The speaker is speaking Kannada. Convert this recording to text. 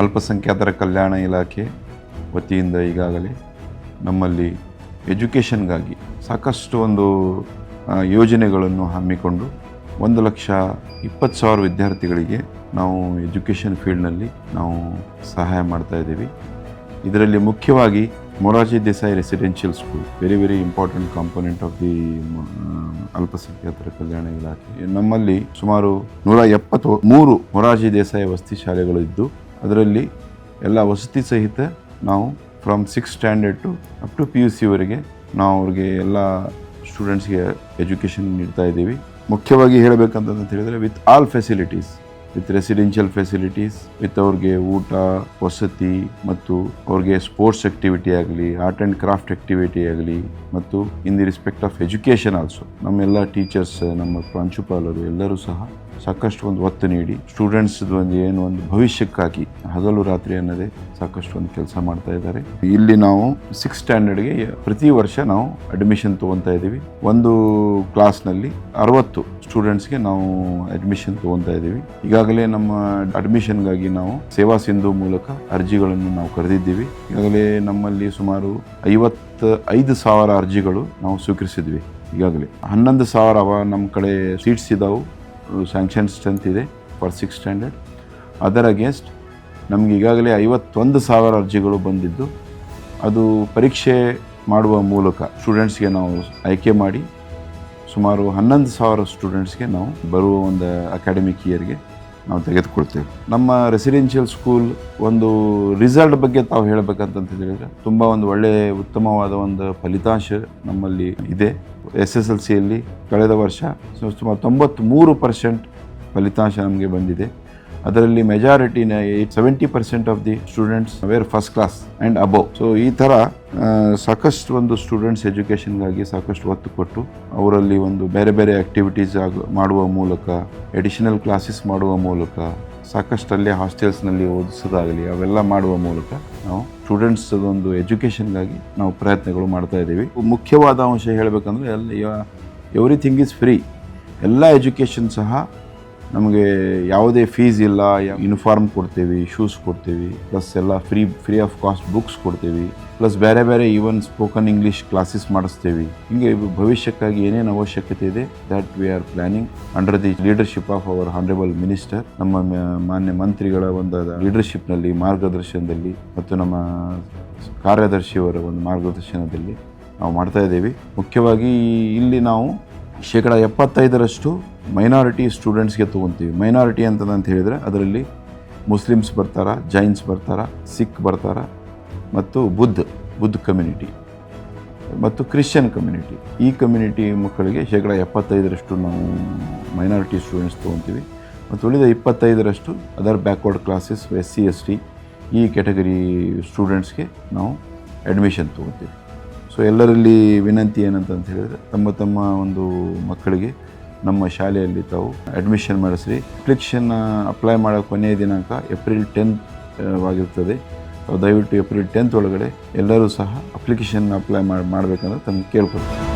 ಅಲ್ಪಸಂಖ್ಯಾತರ ಕಲ್ಯಾಣ ಇಲಾಖೆ ವತಿಯಿಂದ ಈಗಾಗಲೇ ನಮ್ಮಲ್ಲಿ ಎಜುಕೇಷನ್ಗಾಗಿ ಸಾಕಷ್ಟು ಒಂದು ಯೋಜನೆಗಳನ್ನು ಹಮ್ಮಿಕೊಂಡು ಒಂದು ಲಕ್ಷ ಇಪ್ಪತ್ತು ಸಾವಿರ ವಿದ್ಯಾರ್ಥಿಗಳಿಗೆ ನಾವು ಎಜುಕೇಷನ್ ಫೀಲ್ಡ್ನಲ್ಲಿ ನಾವು ಸಹಾಯ ಮಾಡ್ತಾ ಇದ್ದೀವಿ. ಇದರಲ್ಲಿ ಮುಖ್ಯವಾಗಿ Morarji Desai residential school very very important component of the ಅಲ್ಪಸಂಖ್ಯಾತರ ಕಲ್ಯಾಣ ಇಲಾಖೆ. ನಮ್ಮಲ್ಲಿ ಸುಮಾರು ನೂರ ಎಪ್ಪತ್ತು ಮೂರು ಮೊರಾರ್ಜಿ ದೇಸಾಯಿ ವಸತಿ ಶಾಲೆಗಳು ಇದ್ದು ಅದರಲ್ಲಿ ಎಲ್ಲ ವಸತಿ ಸಹಿತ ನಾವು from six standard to up to P U ಸಿವರೆಗೆ ನಾವು ಅವ್ರಿಗೆ ಎಲ್ಲ ಸ್ಟೂಡೆಂಟ್ಸ್ಗೆ ಎಜುಕೇಷನ್ ನೀಡ್ತಾ ಇದ್ದೀವಿ. ಮುಖ್ಯವಾಗಿ ಹೇಳಬೇಕಂತಂತ ಹೇಳಿದರೆ with all facilities with residential facilities with ಅವ್ರಿಗೆ ಊಟ, ವಸತಿ ಮತ್ತು ಅವ್ರಿಗೆ ಸ್ಪೋರ್ಟ್ಸ್ ಆಕ್ಟಿವಿಟಿ ಆಗಲಿ ಆರ್ಟ್ ಆ್ಯಂಡ್ ಕ್ರಾಫ್ಟ್ ಆಕ್ಟಿವಿಟಿ ಆಗಲಿ ಮತ್ತು in the respect of education also ನಮ್ಮೆಲ್ಲ ಟೀಚರ್ಸ್ ನಮ್ಮ ಪ್ರಾಂಶುಪಾಲರು ಎಲ್ಲರೂ ಸಹ ಸಾಕಷ್ಟು ಒಂದು ಒತ್ತು ನೀಡಿ ಸ್ಟೂಡೆಂಟ್ಸ್ ಒಂದು ಏನು ಒಂದು ಭವಿಷ್ಯಕ್ಕಾಗಿ ಹಗಲು ರಾತ್ರಿ ಅನ್ನೋದೇ ಸಾಕಷ್ಟು ಒಂದು ಕೆಲಸ ಮಾಡ್ತಾ ಇದ್ದಾರೆ. ಇಲ್ಲಿ ನಾವು ಸಿಕ್ಸ್ ಸ್ಟ್ಯಾಂಡರ್ಡ್ಗೆ ಪ್ರತಿ ವರ್ಷ ನಾವು ಅಡ್ಮಿಷನ್ ತೊಗೊತಾ ಇದ್ದೀವಿ. ಒಂದು ಕ್ಲಾಸ್ನಲ್ಲಿ ಅರವತ್ತು ಸ್ಟೂಡೆಂಟ್ಸ್ಗೆ ನಾವು ಅಡ್ಮಿಷನ್ ತೊಗೊತಾ ಇದ್ದೀವಿ. ಈಗಾಗಲೇ ನಮ್ಮ ಅಡ್ಮಿಷನ್ಗಾಗಿ ನಾವು ಸೇವಾ ಸಿಂಧು ಮೂಲಕ ಅರ್ಜಿಗಳನ್ನು ನಾವು ಕರೆದಿದ್ದೀವಿ. ಈಗಾಗಲೇ ನಮ್ಮಲ್ಲಿ ಸುಮಾರು ಐವತ್ತು ಐದು ಸಾವಿರ ಅರ್ಜಿಗಳು ನಾವು ಸ್ವೀಕರಿಸಿದ್ವಿ. ಈಗಾಗಲೇ ಹನ್ನೊಂದು ಸಾವಿರ ಅವ ನಮ್ಮ ಕಡೆ ಸೀಟ್ಸ್ ಇದ್ದಾವೆ ಸ್ಯಾಂಕ್ಷನ್ ಸ್ಟ್ರೆಂತ್ ಇದೆ ಫಾರ್ ಸಿಕ್ಸ್ ಸ್ಟ್ಯಾಂಡರ್ಡ್ ಅದರ ಅಗೇನ್ಸ್ಟ್ ನಮ್ಗೆ ಈಗಾಗಲೇ ಐವತ್ತೊಂದು ಸಾವಿರ ಅರ್ಜಿಗಳು ಬಂದಿದ್ದು, ಅದು ಪರೀಕ್ಷೆ ಮಾಡುವ ಮೂಲಕ ಸ್ಟೂಡೆಂಟ್ಸ್ಗೆ ನಾವು ಆಯ್ಕೆ ಮಾಡಿ, ಸುಮಾರು ಹನ್ನೊಂದು ಸಾವಿರ ಸ್ಟೂಡೆಂಟ್ಸ್ಗೆ ನಾವು ಬರುವ ಒಂದು ಅಕಾಡೆಮಿಕ್ ಇಯರ್ಗೆ ನಾವು ತೆಗೆದುಕೊಳ್ತೇವೆ. ನಮ್ಮ ರೆಸಿಡೆನ್ಷಿಯಲ್ ಸ್ಕೂಲ್ ಒಂದು ರಿಸಲ್ಟ್ ಬಗ್ಗೆ ತಾವು ಹೇಳಬೇಕಂತ ಹೇಳಿದರೆ, ತುಂಬ ಒಂದು ಒಳ್ಳೆಯ ಉತ್ತಮವಾದ ಒಂದು ಫಲಿತಾಂಶ ನಮ್ಮಲ್ಲಿ ಇದೆ. ಎಸ್ ಎಸ್ ಎಲ್ ಸಿಯಲ್ಲಿ ಕಳೆದ ವರ್ಷ ಸುಮಾರು ತೊಂಬತ್ತ್ಮೂರು ಪರ್ಸೆಂಟ್ ಫಲಿತಾಂಶ ನಮಗೆ ಬಂದಿದೆ. ಅದರಲ್ಲಿ ಮೆಜಾರಿಟಿನ seventy percent of the students were first class and above so ಈ ಥರ ಸಾಕಷ್ಟು ಒಂದು ಸ್ಟೂಡೆಂಟ್ಸ್ ಎಜುಕೇಷನ್ಗಾಗಿ ಸಾಕಷ್ಟು ಒತ್ತು ಕೊಟ್ಟು ಅವರಲ್ಲಿ ಒಂದು ಬೇರೆ ಬೇರೆ ಆ್ಯಕ್ಟಿವಿಟೀಸ್ ಆಗ, ಮಾಡುವ ಮೂಲಕ ಎಡಿಷನಲ್ ಕ್ಲಾಸಸ್ ಮಾಡುವ ಮೂಲಕ ಸಾಕಷ್ಟು ಹಾಸ್ಟೆಲ್ಸ್ ಹಾಸ್ಟೆಲ್ಸ್ನಲ್ಲಿ ಓದಿಸೋದಾಗಲಿ ಅವೆಲ್ಲ ಮಾಡುವ ಮೂಲಕ ನಾವು ಸ್ಟೂಡೆಂಟ್ಸ್ ಒಂದು ಎಜುಕೇಷನ್ಗಾಗಿ ನಾವು ಪ್ರಯತ್ನಗಳು ಮಾಡ್ತಾ ಇದ್ದೀವಿ. ಮುಖ್ಯವಾದ ಅಂಶ ಹೇಳಬೇಕಂದ್ರೆ ಎಲ್ಲ ಎವ್ರಿಥಿಂಗ್ ಈಸ್ ಫ್ರೀ ಎಲ್ಲ ಎಜುಕೇಷನ್ ಸಹ ನಮಗೆ ಯಾವುದೇ ಫೀಸ್ ಇಲ್ಲ ಯೂನಿಫಾರ್ಮ್ ಕೊಡ್ತೀವಿ ಶೂಸ್ ಕೊಡ್ತೀವಿ ಪ್ಲಸ್ ಎಲ್ಲ free free of cost books ಕೊಡ್ತೀವಿ ಪ್ಲಸ್ ಬೇರೆ ಬೇರೆ ಈವನ್ ಸ್ಪೋಕನ್ ಇಂಗ್ಲೀಷ್ ಕ್ಲಾಸಸ್ ಮಾಡಿಸ್ತೀವಿ. ಹಿಂಗೆ ಭವಿಷ್ಯಕ್ಕಾಗಿ ಏನೇನು ಅವಶ್ಯಕತೆ ಇದೆ that we are planning under the leadership of our honourable minister ನಮ್ಮ ಮಾನ್ಯ ಮಂತ್ರಿಗಳ ಒಂದು ಲೀಡರ್ಶಿಪ್ನಲ್ಲಿ ಮಾರ್ಗದರ್ಶನದಲ್ಲಿ ಮತ್ತು ನಮ್ಮ ಕಾರ್ಯದರ್ಶಿಯವರ ಒಂದು ಮಾರ್ಗದರ್ಶನದಲ್ಲಿ ನಾವು ಮಾಡ್ತಾ ಇದ್ದೀವಿ. ಮುಖ್ಯವಾಗಿ ಇಲ್ಲಿ ನಾವು ಶೇಕಡ ಎಪ್ಪತ್ತೈದರಷ್ಟು ಮೈನಾರಿಟಿ ಸ್ಟೂಡೆಂಟ್ಸ್ಗೆ ತೊಗೊತೀವಿ. ಮೈನಾರಿಟಿ ಅಂತಂತ ಹೇಳಿದರೆ ಅದರಲ್ಲಿ ಮುಸ್ಲಿಮ್ಸ್ ಬರ್ತಾರ ಜೈನ್ಸ್ ಬರ್ತಾರ ಸಿಖ್ ಬರ್ತಾರ ಮತ್ತು ಬುದ್ಧ ಬುದ್ಧ ಕಮ್ಯುನಿಟಿ ಮತ್ತು ಕ್ರಿಶ್ಚಿಯನ್ ಕಮ್ಯುನಿಟಿ ಈ ಕಮ್ಯುನಿಟಿ ಮಕ್ಕಳಿಗೆ ಶೇಕಡ ಎಪ್ಪತ್ತೈದರಷ್ಟು ನಾವು ಮೈನಾರಿಟಿ ಸ್ಟೂಡೆಂಟ್ಸ್ ತೊಗೊತೀವಿ. ಮತ್ತು ಉಳಿದ ಇಪ್ಪತ್ತೈದರಷ್ಟು other backward classes S C S T ಈ ಕ್ಯಾಟಗರಿ ಸ್ಟೂಡೆಂಟ್ಸ್ಗೆ ನಾವು ಅಡ್ಮಿಷನ್ ತೊಗೊತೀವಿ. ಸೊ ಎಲ್ಲರಲ್ಲಿ ವಿನಂತಿ ಏನಂತ ಹೇಳಿದರೆ ತಮ್ಮ ತಮ್ಮ ಒಂದು ಮಕ್ಕಳಿಗೆ ನಮ್ಮ ಶಾಲೆಯಲ್ಲಿ ತಾವು ಅಡ್ಮಿಷನ್ ಮಾಡಿಸ್ರಿ. ಅಪ್ಲಿಕೇಶನ್ ಅಪ್ಲೈ ಮಾಡೋ ಕೊನೆಯ ದಿನಾಂಕ ಏಪ್ರಿಲ್ ಟೆಂತ್ ಆಗಿರ್ತದೆ ದಯವಿಟ್ಟು ಏಪ್ರಿಲ್ ಟೆಂತ್ ಒಳಗಡೆ ಎಲ್ಲರೂ ಸಹ ಅಪ್ಲಿಕೇಶನ್ ಅಪ್ಲೈ ಮಾಡಿ ಮಾಡಬೇಕಂದ್ರೆ ತಮಗೆ ಕೇಳ್ಕೊಳ್ತೀನಿ.